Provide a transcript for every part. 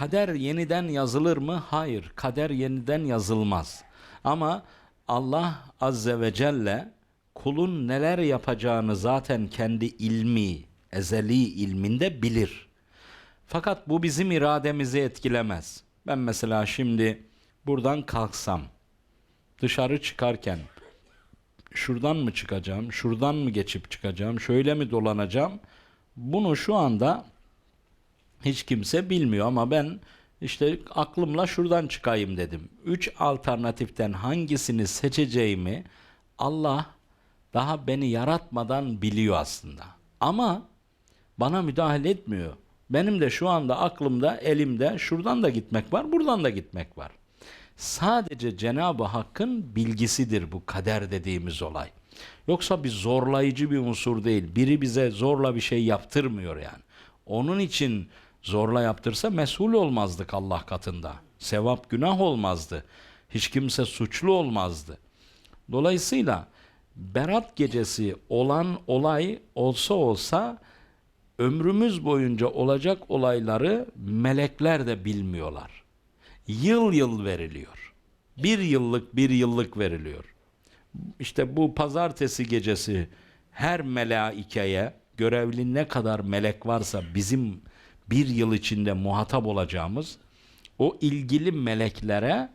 kader yeniden yazılır mı? Hayır, kader yeniden yazılmaz. Ama Allah azze ve celle kulun neler yapacağını zaten kendi ilmi, ezeli ilminde bilir. Fakat bu bizim irademizi etkilemez. Ben mesela şimdi buradan kalksam, dışarı çıkarken şuradan mı çıkacağım, şuradan mı geçip çıkacağım, şöyle mi dolanacağım? Bunu şu anda hiç kimse bilmiyor ama ben işte aklımla şuradan çıkayım dedim. Üç alternatiften hangisini seçeceğimi Allah daha beni yaratmadan biliyor aslında. Ama bana müdahale etmiyor. Benim de şu anda aklımda, elimde şuradan da gitmek var, buradan da gitmek var. Sadece Cenab-ı Hakk'ın bilgisidir bu kader dediğimiz olay. Yoksa bir zorlayıcı bir unsur değil. Biri bize zorla bir şey yaptırmıyor yani. Onun için zorla yaptırsa mesul olmazdık Allah katında. Sevap günah olmazdı. Hiç kimse suçlu olmazdı. Dolayısıyla Berat gecesi olan olay olsa olsa ömrümüz boyunca olacak olayları melekler de bilmiyorlar. Yıl yıl veriliyor. Bir yıllık bir yıllık veriliyor. İşte bu pazartesi gecesi her melaikeye görevli ne kadar melek varsa bizim bir yıl içinde muhatap olacağımız o ilgili meleklere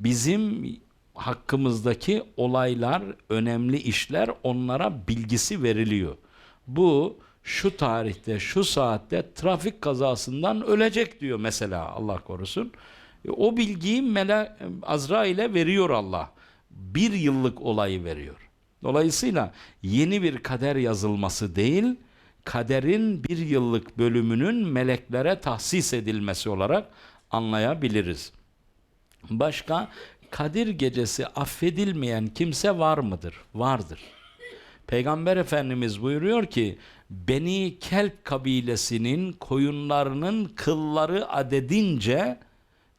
bizim hakkımızdaki olaylar, önemli işler onlara bilgisi veriliyor. Bu şu tarihte, şu saatte trafik kazasından ölecek diyor mesela Allah korusun. E, O bilgiyi Mela Azrail'e veriyor Allah. Bir yıllık olayı veriyor. Dolayısıyla yeni bir kader yazılması değil, kaderin bir yıllık bölümünün meleklere tahsis edilmesi olarak anlayabiliriz. Başka Kadir gecesi affedilmeyen kimse var mıdır? Vardır. Peygamber Efendimiz buyuruyor ki Beni Kelp kabilesinin koyunlarının kılları adedince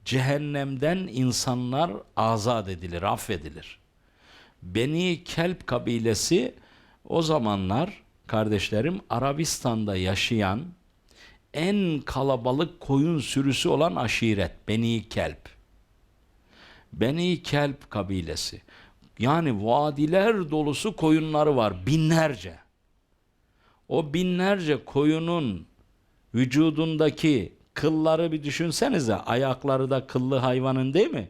cehennemden insanlar azat edilir, affedilir. Beni Kelp kabilesi o zamanlar kardeşlerim Arabistan'da yaşayan en kalabalık koyun sürüsü olan aşiret Beni Kelp. Beni Kelp kabilesi. Yani vadiler dolusu koyunları var binlerce. O binlerce koyunun vücudundaki kılları bir düşünsenize. Ayakları da kıllı hayvanın değil mi?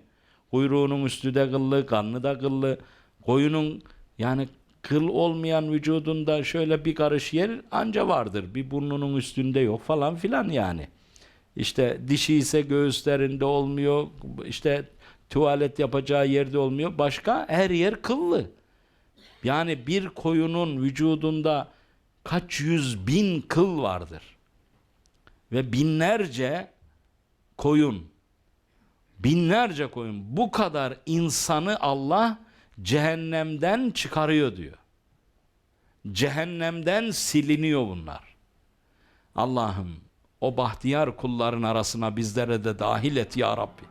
Kuyruğunun üstü de kıllı, karnı da kıllı. Koyunun yani kıl olmayan vücudunda şöyle bir karış yer anca vardır. Bir burnunun üstünde yok falan filan yani. İşte dişi ise göğüslerinde olmuyor. İşte tuvalet yapacağı yerde olmuyor. Başka her yer kıllı. Yani bir koyunun vücudunda kaç yüz bin kıl vardır. Ve binlerce koyun. Binlerce koyun. Bu kadar insanı Allah cehennemden çıkarıyor diyor. Cehennemden siliniyor bunlar. Allah'ım o bahtiyar kulların arasına bizlere de dahil et ya Rabbi.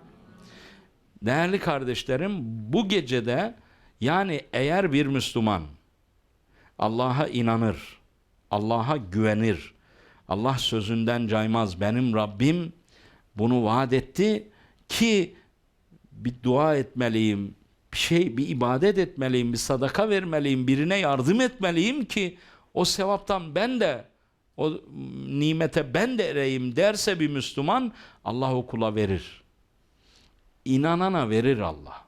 Değerli kardeşlerim bu gecede yani eğer bir Müslüman Allah'a inanır, Allah'a güvenir, Allah sözünden caymaz. Benim Rabbim bunu vaat etti ki bir dua etmeliyim, bir şey, bir ibadet etmeliyim, bir sadaka vermeliyim, birine yardım etmeliyim ki o sevaptan ben de o nimete ben de ereyim derse bir Müslüman Allah o kula verir. İnanana verir Allah.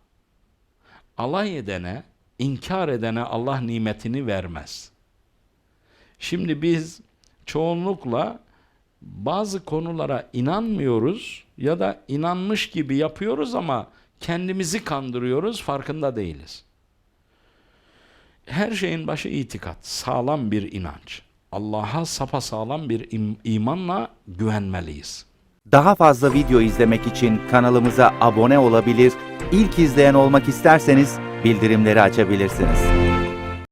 Alay edene, inkar edene Allah nimetini vermez. Şimdi biz çoğunlukla bazı konulara inanmıyoruz ya da inanmış gibi yapıyoruz ama kendimizi kandırıyoruz, farkında değiliz. Her şeyin başı itikat, sağlam bir inanç. Allah'a sapasağlam bir im- imanla güvenmeliyiz. Daha fazla video izlemek için kanalımıza abone olabilir, ilk izleyen olmak isterseniz bildirimleri açabilirsiniz.